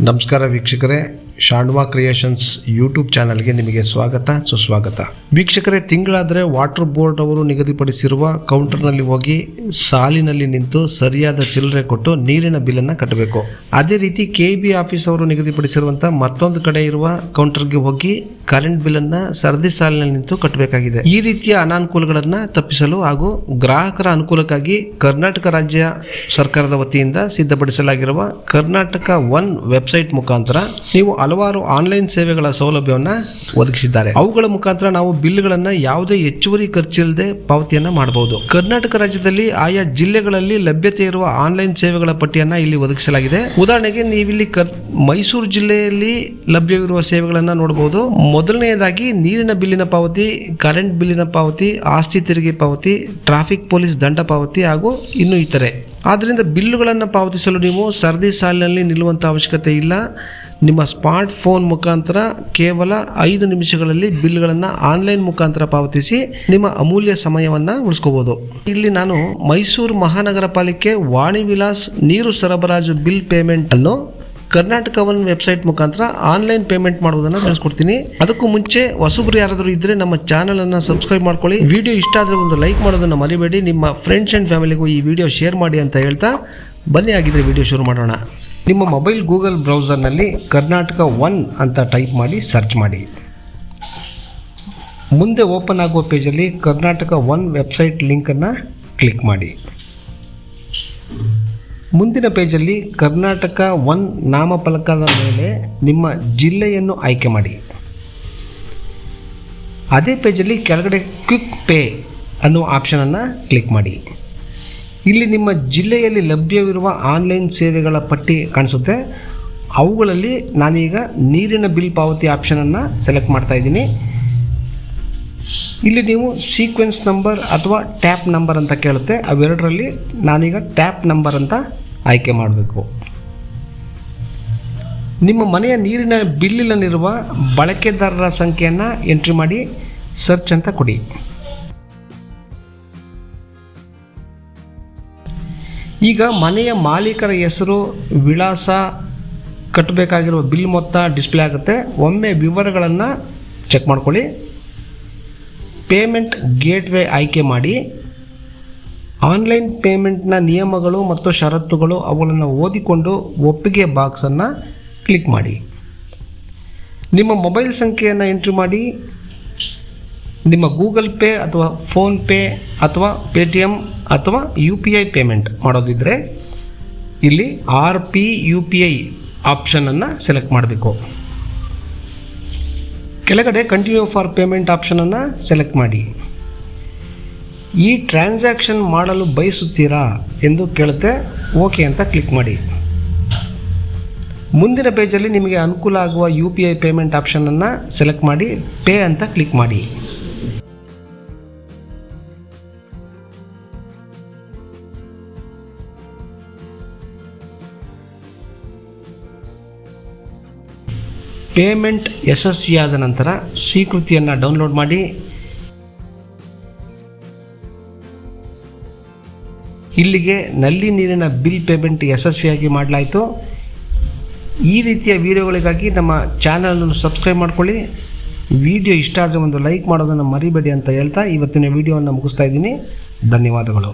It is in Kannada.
ನಮಸ್ಕಾರ ವೀಕ್ಷಕರೇ. ಶಾಂಡ್ವಾ ಕ್ರಿಯೇಷನ್ಸ್ ಯೂಟ್ಯೂಬ್ ಚಾನಲ್ಗೆ ನಿಮಗೆ ಸ್ವಾಗತ, ಸುಸ್ವಾಗತ. ವೀಕ್ಷಕರೇ, ತಿಂಗಳಾದರೆ ವಾಟರ್ ಬೋರ್ಡ್ ಅವರು ನಿಗದಿಪಡಿಸಿರುವ ಕೌಂಟರ್ನಲ್ಲಿ ಹೋಗಿ ಸಾಲಿನಲ್ಲಿ ನಿಂತು ಸರಿಯಾದ ಚಿಲ್ಲರೆ ಕೊಟ್ಟು ನೀರಿನ ಬಿಲ್ಲನ್ನು ಕಟ್ಟಬೇಕು. ಅದೇ ರೀತಿ ಕೆ ಬಿ ಆಫೀಸ್ ಅವರು ನಿಗದಿಪಡಿಸಿರುವಂಥ ಮತ್ತೊಂದು ಕಡೆ ಇರುವ ಕೌಂಟರ್ಗೆ ಹೋಗಿ ಕರೆಂಟ್ ಬಿಲ್ಲನ್ನು ಸರದಿ ಸಾಲಿನಲ್ಲಿ ನಿಂತು ಕಟ್ಟಬೇಕಾಗಿದೆ. ಈ ರೀತಿಯ ಅನಾನುಕೂಲಗಳನ್ನು ತಪ್ಪಿಸಲು ಹಾಗೂ ಗ್ರಾಹಕರ ಅನುಕೂಲಕ್ಕಾಗಿ ಕರ್ನಾಟಕ ರಾಜ್ಯ ಸರ್ಕಾರದ ವತಿಯಿಂದ ಸಿದ್ಧಪಡಿಸಲಾಗಿರುವ ಕರ್ನಾಟಕ ಒನ್ ವೆಬ್ಸೈಟ್ ಮುಖಾಂತರ ನೀವು ಹಲವಾರು ಆನ್ಲೈನ್ ಸೇವೆಗಳ ಸೌಲಭ್ಯವನ್ನು ಒದಗಿಸಿದ್ದಾರೆ. ಅವುಗಳ ಮುಖಾಂತರ ನಾವು ಬಿಲ್ಗಳನ್ನು ಯಾವುದೇ ಹೆಚ್ಚುವರಿ ಖರ್ಚಿಲ್ಲದೆ ಪಾವತಿಯನ್ನ ಮಾಡಬಹುದು. ಕರ್ನಾಟಕ ರಾಜ್ಯದಲ್ಲಿ ಆಯಾ ಜಿಲ್ಲೆಗಳಲ್ಲಿ ಲಭ್ಯತೆ ಇರುವ ಆನ್ಲೈನ್ ಸೇವೆಗಳ ಪಟ್ಟಿಯನ್ನ ಇಲ್ಲಿ ಒದಗಿಸಲಾಗಿದೆ. ಉದಾಹರಣೆಗೆ ನೀವಿಲ್ಲಿ ಕರ್, ಮೈಸೂರು ಜಿಲ್ಲೆಯಲ್ಲಿ ಲಭ್ಯವಿರುವ ಸೇವೆಗಳನ್ನು ನೋಡಬಹುದು. ಮೊದಲನೆಯದಾಗಿ ನೀರಿನ ಬಿಲ್ಲಿನ ಪಾವತಿ, ಕರೆಂಟ್ ಬಿಲ್ಲಿನ ಪಾವತಿ, ಆಸ್ತಿ ತೆರಿಗೆ ಪಾವತಿ, ಟ್ರಾಫಿಕ್ ಪೊಲೀಸ್ ದಂಡ ಪಾವತಿ ಹಾಗೂ ಇನ್ನು ಇತರೆ. ಆದ್ದರಿಂದ ಬಿಲ್ಲುಗಳನ್ನು ಪಾವತಿಸಲು ನೀವು ಸರದಿ ಸಾಲಿನಲ್ಲಿ ನಿಲ್ಲುವಂಥ ಅವಶ್ಯಕತೆ ಇಲ್ಲ. ನಿಮ್ಮ ಸ್ಮಾರ್ಟ್ ಫೋನ್ ಮುಖಾಂತರ ಕೇವಲ ಐದು ನಿಮಿಷಗಳಲ್ಲಿ ಬಿಲ್ಗಳನ್ನು ಆನ್ಲೈನ್ ಮುಖಾಂತರ ಪಾವತಿಸಿ ನಿಮ್ಮ ಅಮೂಲ್ಯ ಸಮಯವನ್ನು ಉಳಿಸ್ಕೋಬೋದು. ಇಲ್ಲಿ ನಾನು ಮೈಸೂರು ಮಹಾನಗರ ಪಾಲಿಕೆ ವಾಣಿ ವಿಲಾಸ್ ನೀರು ಸರಬರಾಜು ಬಿಲ್ ಪೇಮೆಂಟ್ ಅನ್ನು ಕರ್ನಾಟಕ ಒನ್ ವೆಬ್ಸೈಟ್ ಮುಖಾಂತರ ಆನ್ಲೈನ್ ಪೇಮೆಂಟ್ ಮಾಡೋದನ್ನು ತಿಳಿಸ್ಕೊಡ್ತೀನಿ. ಅದಕ್ಕೂ ಮುಂಚೆ ಹೊಸಬ್ರು ಯಾರಾದರೂ ಇದ್ದರೆ ನಮ್ಮ ಚಾನಲನ್ನು ಸಬ್ಸ್ಕ್ರೈಬ್ ಮಾಡ್ಕೊಳ್ಳಿ. ವಿಡಿಯೋ ಇಷ್ಟ ಆದರೆ ಒಂದು ಲೈಕ್ ಮಾಡೋದನ್ನು ಮರಿಬೇಡಿ. ನಿಮ್ಮ ಫ್ರೆಂಡ್ಸ್ ಆ್ಯಂಡ್ ಫ್ಯಾಮಿಲಿಗೂ ಈ ವಿಡಿಯೋ ಶೇರ್ ಮಾಡಿ ಅಂತ ಹೇಳ್ತಾ ಬನ್ನಿ ಆಗಿದ್ರೆ ವಿಡಿಯೋ ಶುರು ಮಾಡೋಣ. ನಿಮ್ಮ ಮೊಬೈಲ್ ಗೂಗಲ್ ಬ್ರೌಸರ್ನಲ್ಲಿ ಕರ್ನಾಟಕ ಒನ್ ಅಂತ ಟೈಪ್ ಮಾಡಿ ಸರ್ಚ್ ಮಾಡಿ. ಮುಂದೆ ಓಪನ್ ಆಗುವ ಪೇಜಲ್ಲಿ ಕರ್ನಾಟಕ ಒನ್ ವೆಬ್ಸೈಟ್ ಲಿಂಕನ್ನು ಕ್ಲಿಕ್ ಮಾಡಿ. ಮುಂದಿನ ಪೇಜಲ್ಲಿ ಕರ್ನಾಟಕ ಒನ್ ನಾಮಫಲಕದ ಮೇಲೆ ನಿಮ್ಮ ಜಿಲ್ಲೆಯನ್ನು ಆಯ್ಕೆ ಮಾಡಿ. ಅದೇ ಪೇಜಲ್ಲಿ ಕೆಳಗಡೆ ಕ್ವಿಕ್ ಪೇ ಅನ್ನುವ ಆಪ್ಷನನ್ನು ಕ್ಲಿಕ್ ಮಾಡಿ. ಇಲ್ಲಿ ನಿಮ್ಮ ಜಿಲ್ಲೆಯಲ್ಲಿ ಲಭ್ಯವಿರುವ ಆನ್ಲೈನ್ ಸೇವೆಗಳ ಪಟ್ಟಿ ಕಾಣಿಸುತ್ತೆ. ಅವುಗಳಲ್ಲಿ ನಾನೀಗ ನೀರಿನ ಬಿಲ್ ಪಾವತಿ ಆಪ್ಷನನ್ನು ಸೆಲೆಕ್ಟ್ ಮಾಡ್ತಾ ಇದ್ದೀನಿ. ಇಲ್ಲಿ ನೀವು ಸೀಕ್ವೆನ್ಸ್ ನಂಬರ್ ಅಥವಾ ಟ್ಯಾಪ್ ನಂಬರ್ ಅಂತ ಕೇಳುತ್ತೆ. ಅವೆರಡರಲ್ಲಿ ನಾನೀಗ ಟ್ಯಾಪ್ ನಂಬರ್ ಅಂತ ಆಯ್ಕೆ ಮಾಡಬೇಕು. ನಿಮ್ಮ ಮನೆಯ ನೀರಿನ ಬಿಲ್ಲಿನಲ್ಲಿರುವ ಬಳಕೆದಾರರ ಸಂಖ್ಯೆಯನ್ನು ಎಂಟ್ರಿ ಮಾಡಿ ಸರ್ಚ್ ಅಂತ ಕೊಡಿ. ಈಗ ಮನೆಯ ಮಾಲೀಕರ ಹೆಸರು, ವಿಳಾಸ, ಕಟ್ಟಬೇಕಾಗಿರುವ ಬಿಲ್ ಮೊತ್ತ ಡಿಸ್ಪ್ಲೇ ಆಗುತ್ತೆ. ಒಮ್ಮೆ ವಿವರಗಳನ್ನು ಚೆಕ್ ಮಾಡ್ಕೊಳ್ಳಿ. ಪೇಮೆಂಟ್ ಗೇಟ್ವೇ ಆಯ್ಕೆ ಮಾಡಿ ಆನ್ಲೈನ್ ಪೇಮೆಂಟ್ನ ನಿಯಮಗಳು ಮತ್ತು ಷರತ್ತುಗಳು ಅವುಗಳನ್ನು ಓದಿಕೊಂಡು ಒಪ್ಪಿಗೆ ಬಾಕ್ಸನ್ನು ಕ್ಲಿಕ್ ಮಾಡಿ. ನಿಮ್ಮ ಮೊಬೈಲ್ ಸಂಖ್ಯೆಯನ್ನು ಎಂಟ್ರಿ ಮಾಡಿ. ನಿಮ್ಮ ಗೂಗಲ್ ಪೇ ಅಥವಾ ಫೋನ್ಪೇ ಅಥವಾ ಪೇ ಟಿ ಎಂ ಅಥವಾ ಯು ಪಿ ಐ ಪೇಮೆಂಟ್ ಮಾಡೋದಿದ್ದರೆ ಇಲ್ಲಿ R P U P I ಆಪ್ಷನನ್ನು select ಮಾಡಬೇಕು. ಕೆಳಗಡೆ ಕಂಟಿನ್ಯೂ ಫಾರ್ ಪೇಮೆಂಟ್ ಆಪ್ಷನನ್ನು ಸೆಲೆಕ್ಟ್ ಮಾಡಿ. ಈ ಟ್ರಾನ್ಸಾಕ್ಷನ್ ಮಾಡಲು ಬಯಸುತ್ತೀರಾ ಎಂದು ಕೇಳುತ್ತೆ ಓಕೆ ಅಂತ ಕ್ಲಿಕ್ ಮಾಡಿ. ಮುಂದಿನ ಪೇಜಲ್ಲಿ ನಿಮಗೆ ಅನುಕೂಲ ಆಗುವ ಯು ಪಿ ಐ ಪೇಮೆಂಟ್ ಆಪ್ಷನನ್ನು ಸೆಲೆಕ್ಟ್ ಮಾಡಿ ಪೇ ಅಂತ ಕ್ಲಿಕ್ ಮಾಡಿ. ಪೇಮೆಂಟ್ ಯಶಸ್ವಿಯಾದ ನಂತರ ಸ್ವೀಕೃತಿಯನ್ನು ಡೌನ್ಲೋಡ್ ಮಾಡಿ. ಇಲ್ಲಿಗೆ ನಲ್ಲಿ ನೀರಿನ ಬಿಲ್ ಪೇಮೆಂಟ್ ಯಶಸ್ವಿಯಾಗಿ ಮಾಡಲಾಯಿತು. ಈ ರೀತಿಯ ವಿಡಿಯೋಗಳಿಗಾಗಿ ನಮ್ಮ ಚಾನಲನ್ನು ಸಬ್ಸ್ಕ್ರೈಬ್ ಮಾಡ್ಕೊಳ್ಳಿ. ವಿಡಿಯೋ ಇಷ್ಟ ಆದರೆ ಒಂದು ಲೈಕ್ ಮಾಡೋದನ್ನು ಮರಿಬೇಡಿ ಅಂತ ಹೇಳ್ತಾ ಇವತ್ತಿನ ವಿಡಿಯೋವನ್ನು ಮುಗಿಸ್ತಾ ಇದ್ದೀನಿ. ಧನ್ಯವಾದಗಳು.